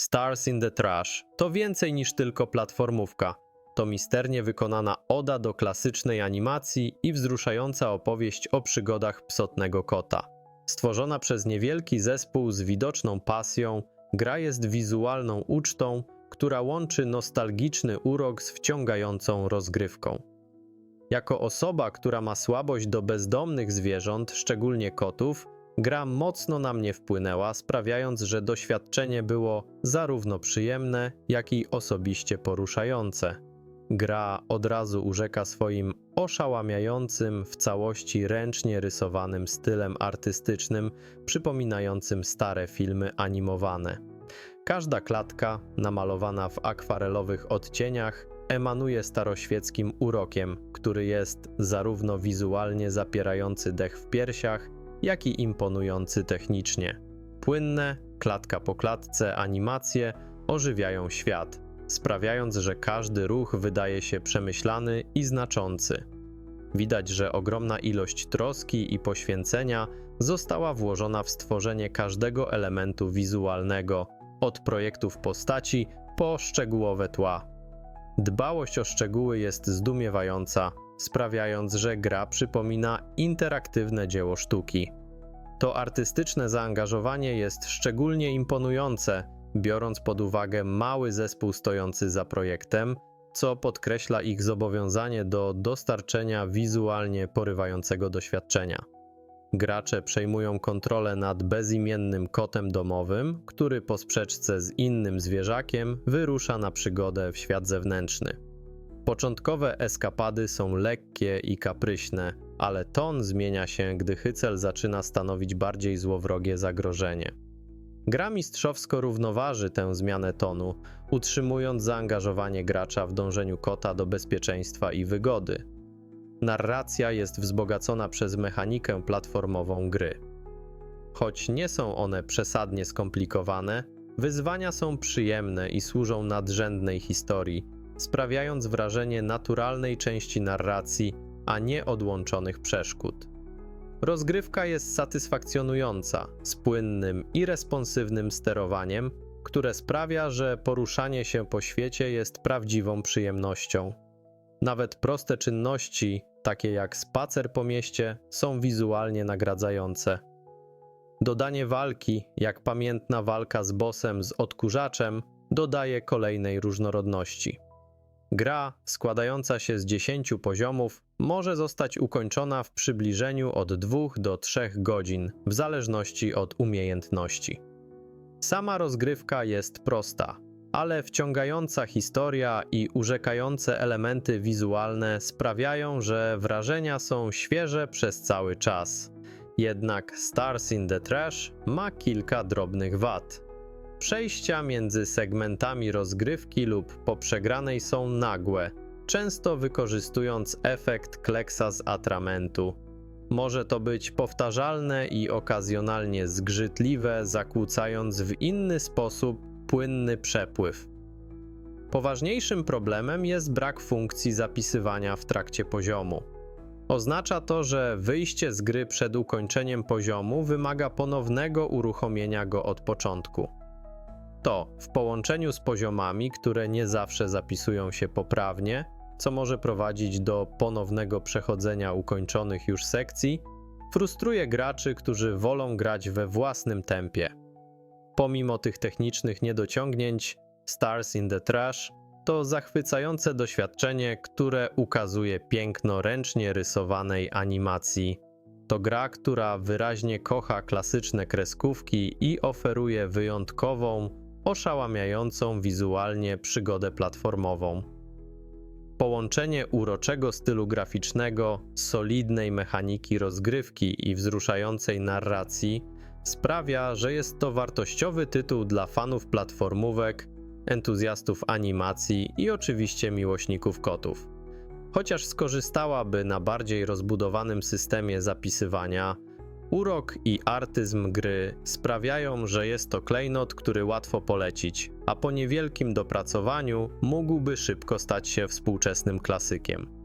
Stars in the Trash to więcej niż tylko platformówka. To misternie wykonana oda do klasycznej animacji i wzruszająca opowieść o przygodach psotnego kota. Stworzona przez niewielki zespół z widoczną pasją, gra jest wizualną ucztą, która łączy nostalgiczny urok z wciągającą rozgrywką. Jako osoba, która ma słabość do bezdomnych zwierząt, szczególnie kotów, gra mocno na mnie wpłynęła, sprawiając, że doświadczenie było zarówno przyjemne, jak i osobiście poruszające. Gra od razu urzeka swoim oszałamiającym, w całości ręcznie rysowanym stylem artystycznym, przypominającym stare filmy animowane. Każda klatka, namalowana w akwarelowych odcieniach, emanuje staroświeckim urokiem, który jest zarówno wizualnie zapierający dech w piersiach, jak i imponujący technicznie. Płynne, klatka po klatce animacje ożywiają świat, sprawiając, że każdy ruch wydaje się przemyślany i znaczący. Widać, że ogromna ilość troski i poświęcenia została włożona w stworzenie każdego elementu wizualnego, od projektów postaci po szczegółowe tła. Dbałość o szczegóły jest zdumiewająca, sprawiając, że gra przypomina interaktywne dzieło sztuki. To artystyczne zaangażowanie jest szczególnie imponujące, biorąc pod uwagę mały zespół stojący za projektem, co podkreśla ich zobowiązanie do dostarczenia wizualnie porywającego doświadczenia. Gracze przejmują kontrolę nad bezimiennym kotem domowym, który po sprzeczce z innym zwierzakiem wyrusza na przygodę w świat zewnętrzny. Początkowe eskapady są lekkie i kapryśne, ale ton zmienia się, gdy Hycel zaczyna stanowić bardziej złowrogie zagrożenie. Gra mistrzowsko równoważy tę zmianę tonu, utrzymując zaangażowanie gracza w dążeniu kota do bezpieczeństwa i wygody. Narracja jest wzbogacona przez mechanikę platformową gry. Choć nie są one przesadnie skomplikowane, wyzwania są przyjemne i służą nadrzędnej historii, sprawiając wrażenie naturalnej części narracji, a nie odłączonych przeszkód. Rozgrywka jest satysfakcjonująca, z płynnym i responsywnym sterowaniem, które sprawia, że poruszanie się po świecie jest prawdziwą przyjemnością. Nawet proste czynności, takie jak spacer po mieście, są wizualnie nagradzające. Dodanie walki, jak pamiętna walka z bossem z odkurzaczem, dodaje kolejnej różnorodności. Gra, składająca się z 10 poziomów, może zostać ukończona w przybliżeniu od 2 do 3 godzin, w zależności od umiejętności. Sama rozgrywka jest prosta, ale wciągająca historia i urzekające elementy wizualne sprawiają, że wrażenia są świeże przez cały czas. Jednak Stars in the Trash ma kilka drobnych wad. Przejścia między segmentami rozgrywki lub po przegranej są nagłe, często wykorzystując efekt kleksa z atramentu. Może to być powtarzalne i okazjonalnie zgrzytliwe, zakłócając w inny sposób płynny przepływ. Poważniejszym problemem jest brak funkcji zapisywania w trakcie poziomu. Oznacza to, że wyjście z gry przed ukończeniem poziomu wymaga ponownego uruchomienia go od początku. To, w połączeniu z poziomami, które nie zawsze zapisują się poprawnie, co może prowadzić do ponownego przechodzenia ukończonych już sekcji, frustruje graczy, którzy wolą grać we własnym tempie. Pomimo tych technicznych niedociągnięć, Stars in the Trash to zachwycające doświadczenie, które ukazuje piękno ręcznie rysowanej animacji. To gra, która wyraźnie kocha klasyczne kreskówki i oferuje wyjątkową, oszałamiającą wizualnie przygodę platformową. Połączenie uroczego stylu graficznego, solidnej mechaniki rozgrywki i wzruszającej narracji sprawia, że jest to wartościowy tytuł dla fanów platformówek, entuzjastów animacji i oczywiście miłośników kotów. Chociaż skorzystałaby na bardziej rozbudowanym systemie zapisywania, urok i artyzm gry sprawiają, że jest to klejnot, który łatwo polecić, a po niewielkim dopracowaniu mógłby szybko stać się współczesnym klasykiem.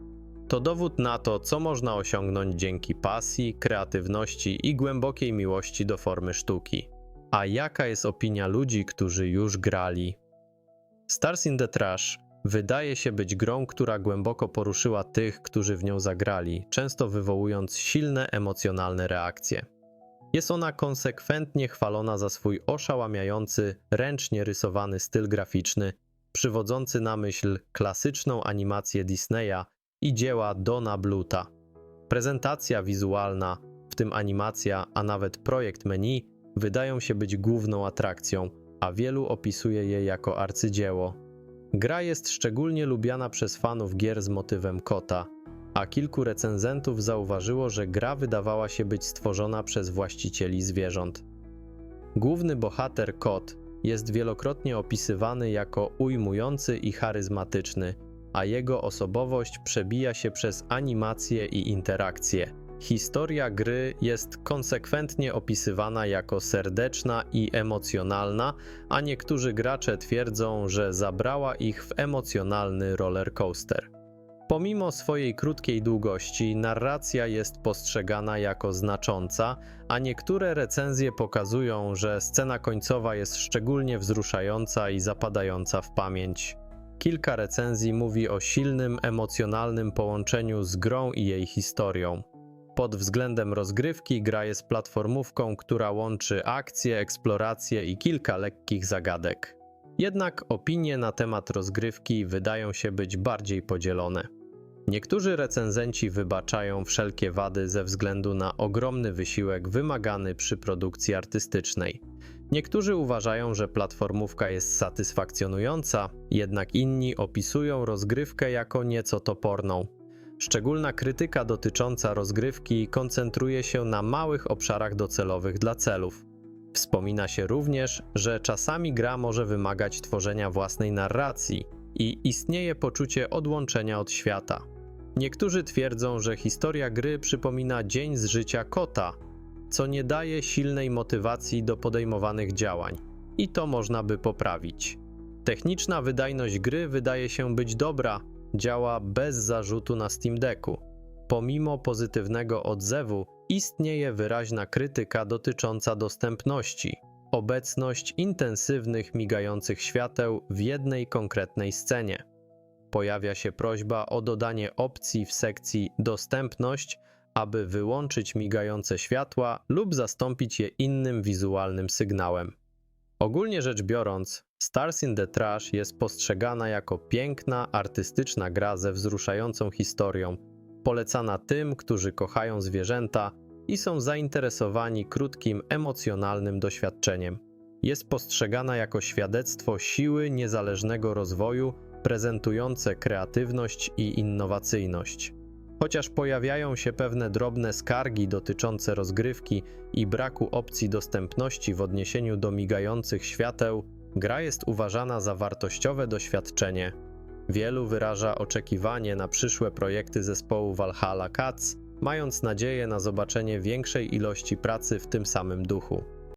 To dowód na to, co można osiągnąć dzięki pasji, kreatywności i głębokiej miłości do formy sztuki. A jaka jest opinia ludzi, którzy już grali? Stars in the Trash wydaje się być grą, która głęboko poruszyła tych, którzy w nią zagrali, często wywołując silne emocjonalne reakcje. Jest ona konsekwentnie chwalona za swój oszałamiający, ręcznie rysowany styl graficzny, przywodzący na myśl klasyczną animację Disneya i dzieła Dona Bluta. Prezentacja wizualna, w tym animacja, a nawet projekt menu, wydają się być główną atrakcją, a wielu opisuje je jako arcydzieło. Gra jest szczególnie lubiana przez fanów gier z motywem kota, a kilku recenzentów zauważyło, że gra wydawała się być stworzona przez właścicieli zwierząt. Główny bohater kot jest wielokrotnie opisywany jako ujmujący i charyzmatyczny, a jego osobowość przebija się przez animacje i interakcje. Historia gry jest konsekwentnie opisywana jako serdeczna i emocjonalna, a niektórzy gracze twierdzą, że zabrała ich w emocjonalny roller coaster. Pomimo swojej krótkiej długości, narracja jest postrzegana jako znacząca, a niektóre recenzje pokazują, że scena końcowa jest szczególnie wzruszająca i zapadająca w pamięć. Kilka recenzji mówi o silnym emocjonalnym połączeniu z grą i jej historią. Pod względem rozgrywki gra jest platformówką, która łączy akcję, eksplorację i kilka lekkich zagadek. Jednak opinie na temat rozgrywki wydają się być bardziej podzielone. Niektórzy recenzenci wybaczają wszelkie wady ze względu na ogromny wysiłek wymagany przy produkcji artystycznej. Niektórzy uważają, że platformówka jest satysfakcjonująca, jednak inni opisują rozgrywkę jako nieco toporną. Szczególna krytyka dotycząca rozgrywki koncentruje się na małych obszarach docelowych dla celów. Wspomina się również, że czasami gra może wymagać tworzenia własnej narracji i istnieje poczucie odłączenia od świata. Niektórzy twierdzą, że historia gry przypomina dzień z życia kota, co nie daje silnej motywacji do podejmowanych działań, i to można by poprawić. Techniczna wydajność gry wydaje się być dobra, działa bez zarzutu na Steam Decku. Pomimo pozytywnego odzewu, istnieje wyraźna krytyka dotycząca dostępności. Obecność intensywnych, migających świateł w jednej konkretnej scenie. Pojawia się prośba o dodanie opcji w sekcji Dostępność, aby wyłączyć migające światła lub zastąpić je innym wizualnym sygnałem. Ogólnie rzecz biorąc, Stars in the Trash jest postrzegana jako piękna, artystyczna gra ze wzruszającą historią, polecana tym, którzy kochają zwierzęta i są zainteresowani krótkim, emocjonalnym doświadczeniem. Jest postrzegana jako świadectwo siły niezależnego rozwoju, prezentujące kreatywność i innowacyjność. Chociaż pojawiają się pewne drobne skargi dotyczące rozgrywki i braku opcji dostępności w odniesieniu do migających świateł, gra jest uważana za wartościowe doświadczenie. Wielu wyraża oczekiwanie na przyszłe projekty zespołu Valhalla Cats, mając nadzieję na zobaczenie większej ilości pracy w tym samym duchu.